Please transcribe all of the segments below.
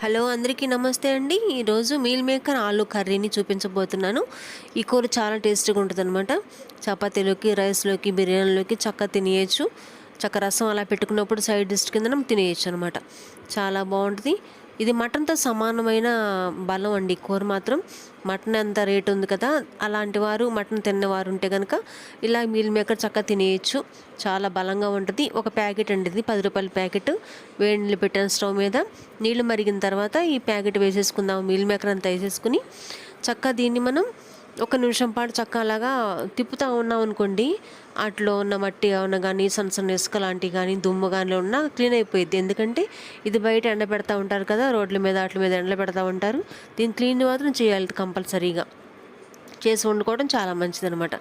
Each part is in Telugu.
హలో అందరికీ నమస్తే అండి. ఈరోజు మీల్ మేకర్ ఆలు కర్రీని చూపించబోతున్నాను. ఈ కూర చాలా టేస్టీగా ఉంటుంది అనమాట చపాతీలోకి రైస్లోకి బిర్యానీలోకి చక్కగా తినేయచ్చు. చక్క రసం అలా పెట్టుకున్నప్పుడు సైడ్ డిష్ కింద తినేయచ్చు అనమాట చాలా బాగుంటుంది. ఇది మటన్తో సమానమైన బలం అండి. కూర మాత్రం మటన్ ఎంత రేట్ ఉంది కదా అలాంటి వారు మటన్ తిన్నవారు ఉంటే కనుక ఇలా మీల్ మేకర్ చక్కగా తినేయచ్చు. చాలా బలంగా ఉంటుంది. ఒక ప్యాకెట్ అండి ఇది పది రూపాయల ప్యాకెట్. వేడి నీళ్ళు పెట్టాను స్టవ్ మీద. నీళ్ళు మరిగిన తర్వాత ఈ ప్యాకెట్ వేసేసుకుందాం. మీల్ మేకర్ అంతా వేసేసుకుని చక్కగా దీన్ని మనం ఒక నిమిషం పాటు చక్కలాగా తిప్పుతూ ఉన్నాం అనుకోండి. అట్లో ఉన్న మట్టి ఉన్న కానీ సన్న సన్న ఇసుక లాంటివి కానీ దుమ్ము కానీ ఉన్నా క్లీన్ అయిపోయింది ఎందుకంటే ఇది బయట ఎండ పెడతా ఉంటారు కదా రోడ్ల మీద వాటి మీద ఎండలు పెడతా ఉంటారు. దీన్ని క్లీన్ మాత్రం చేయాలి కంపల్సరీగా. చేసి వండుకోవడం చాలా మంచిది అనమాట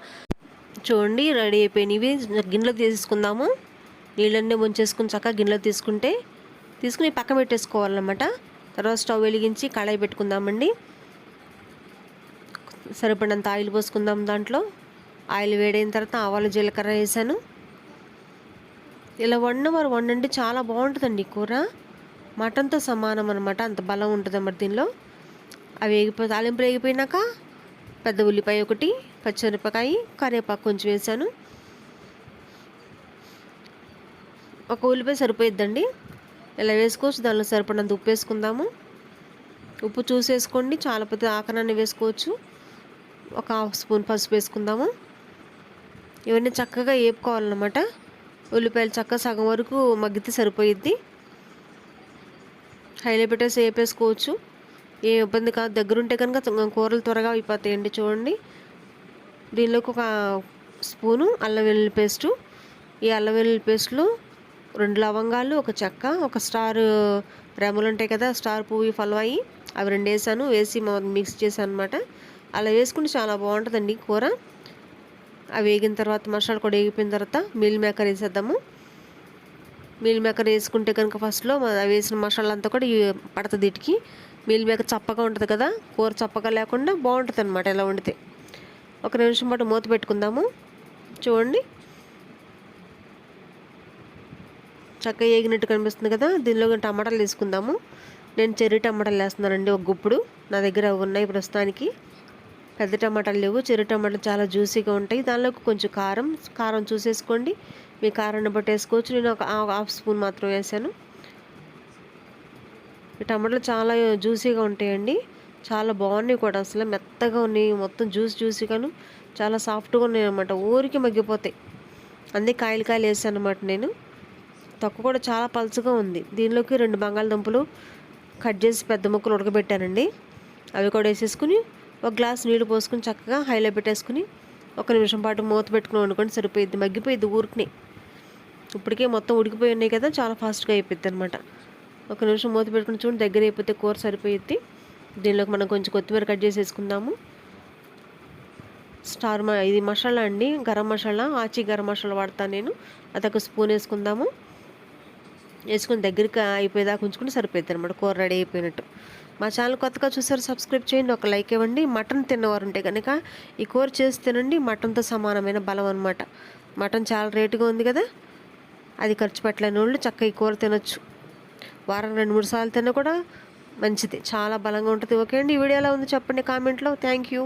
చూడండి రెడీ అయిపోయినవి. గిన్నెలో తీసేసుకుందాము. నీళ్ళన్నీ ముంచేసుకుని చక్కగా గిన్నెలో తీసుకుంటే తీసుకుని పక్క పెట్టేసుకోవాలన్నమాట. తర్వాత స్టవ్ వెలిగించి కళాయి పెట్టుకుందామండి. సరిపడినంత ఆయిల్ పోసుకుందాం దాంట్లో. ఆయిల్ వేడైన తర్వాత ఆవాలు జీలకర్ర వేసాను. ఇలా వండవారు వండండి చాలా బాగుంటుందండి కూర. మటన్తో సమానం అనమాట అంత బలం ఉంటుంది అన్నమాట దీనిలో? అవి వేగిపో తాలింపు వేగిపోయినాక పెద్ద ఉల్లిపాయ ఒకటి పచ్చిమిరపకాయ కరివేపాకు కొంచెం వేసాను. ఒక ఉల్లిపాయ సరిపోయిద్దండి. ఇలా వేసుకోవచ్చు దానిలో సరిపడినంత ఉప్పు వేసుకుందాము. ఉప్పు చూసేసుకోండి చాలా పెద్ద ఆకనాన్ని వేసుకోవచ్చు. ఒక హాఫ్ స్పూన్ పసుపు వేసుకుందాము. ఇవన్నీ చక్కగా వేపుకోవాలన్నమాట ఉల్లిపాయలు చక్కగా సగం వరకు మగ్గితే సరిపోయిద్ది. హైలో పెట్టేసి వేపేసుకోవచ్చు ఏ ఇబ్బంది కాదు. దగ్గరుంటే కనుక కూరలు త్వరగా అయిపోతాయండి చూడండి. దీనిలోకి ఒక స్పూను అల్లం వెల్లుల్లి పేస్టు. ఈ అల్లం వెల్లుల్లి పేస్ట్లో రెండు లవంగాలు ఒక చెక్క ఒక స్టార్ రెమ్మలు ఉంటాయి కదా స్టార్ పువ్వు ఫలవాయి. అవి రెండు వేసాను. వేసి మిక్స్ చేశాను అనమాట అలా వేసుకుంటే చాలా బాగుంటుందండి కూర. అవి వేగిన తర్వాత మసాలా కూడా వేగిపోయిన తర్వాత మీల్ మేకర్ వేసేద్దాము. మీల్ మేకర్ వేసుకుంటే కనుక ఫస్ట్లో అవి వేసిన మసాలా అంతా కూడా పడుతుంది వీటికి మీల్ మేకర్ చప్పగా ఉంటుంది కదా కూర చప్పగా లేకుండా బాగుంటుంది అనమాట ఎలా వండితే. ఒక నిమిషం పాటు మూత పెట్టుకుందాము. చూడండి. చక్కగా వేగినట్టు కనిపిస్తుంది కదా దీనిలో టమాటాలు తీసుకుందాము. నేను చెర్రీ టమాటాలు వేస్తున్నానండి ఒక గుప్పుడు. నా దగ్గర ఉన్నాయి ప్రస్తుతానికి. పెద్ద టమాటాలు లేవు. చిరు టమాటాలు చాలా జ్యూసీగా ఉంటాయి. దానిలోకి కొంచెం కారం కారం చూసేసుకోండి. మీ కారాన్ని బట్టి వేసుకోవచ్చు. నేను ఒక హాఫ్ స్పూన్ మాత్రం వేసాను. ఈ టమాటాలు చాలా జ్యూసీగా ఉంటాయండి. చాలా బాగున్నాయి కూడా అసలు. మెత్తగా ఉన్నాయి. మొత్తం జ్యూస్ జ్యూసీగాను చాలా సాఫ్ట్గా ఉన్నాయి అనమాట ఊరికి మగ్గిపోతాయి. అన్నీ కాయలు కాయలు వేసాను అనమాట నేను. తొక్క కూడా చాలా పలుచగా ఉంది. దీనిలోకి రెండు బంగాళదుంపలు కట్ చేసి పెద్ద ముక్కలు ఉడకబెట్టానండి. అవి కూడా వేసేసుకుని ఒక గ్లాస్ నీళ్ళు పోసుకుని చక్కగా హైలో పెట్టేసుకుని ఒక నిమిషం పాటు మూత పెట్టుకుని వండుకొని సరిపోయిద్ది. మగ్గిపోయిద్ది ఊరికి ఇప్పటికే మొత్తం ఉడికిపోయి ఉన్నాయి కదా చాలా ఫాస్ట్గా అయిపోద్ది అనమాట ఒక నిమిషం మూత పెట్టుకుని చూడండి దగ్గర అయిపోతే కూర సరిపోయిద్ది. దీనిలోకి మనం కొంచెం కొత్తిమీర కట్ చేసేసుకుందాము. స్టార్ ఇది మసాలా అండి గరం మసాలా ఆచి గరం మసాలా వాడతాను నేను. అదొక స్పూన్ వేసుకుందాము. వేసుకుని దగ్గరికి అయిపోయేదాకా ఉంచుకుంటే సరిపోద్ది అనమాట కూర రెడీ అయిపోయినట్టు. మా ఛానల్ కొత్తగా చూసారు సబ్స్క్రైబ్ చేయండి ఒక లైక్ ఇవ్వండి. మటన్ తిన్నవారు ఉంటే కనుక ఈ కూర చేసి తినండి మటన్తో సమానమైన బలం అనమాట మటన్ చాలా రేటుగా ఉంది కదా అది ఖర్చు పెట్టలేని వాళ్ళు చక్కగా ఈ కూర తినొచ్చు. వారం రెండు మూడు సార్లు తిన్నా కూడా మంచిది చాలా బలంగా ఉంటుంది. ఓకే అండి ఈ వీడియో ఎలా ఉంది చెప్పండి కామెంట్లో. Thank you.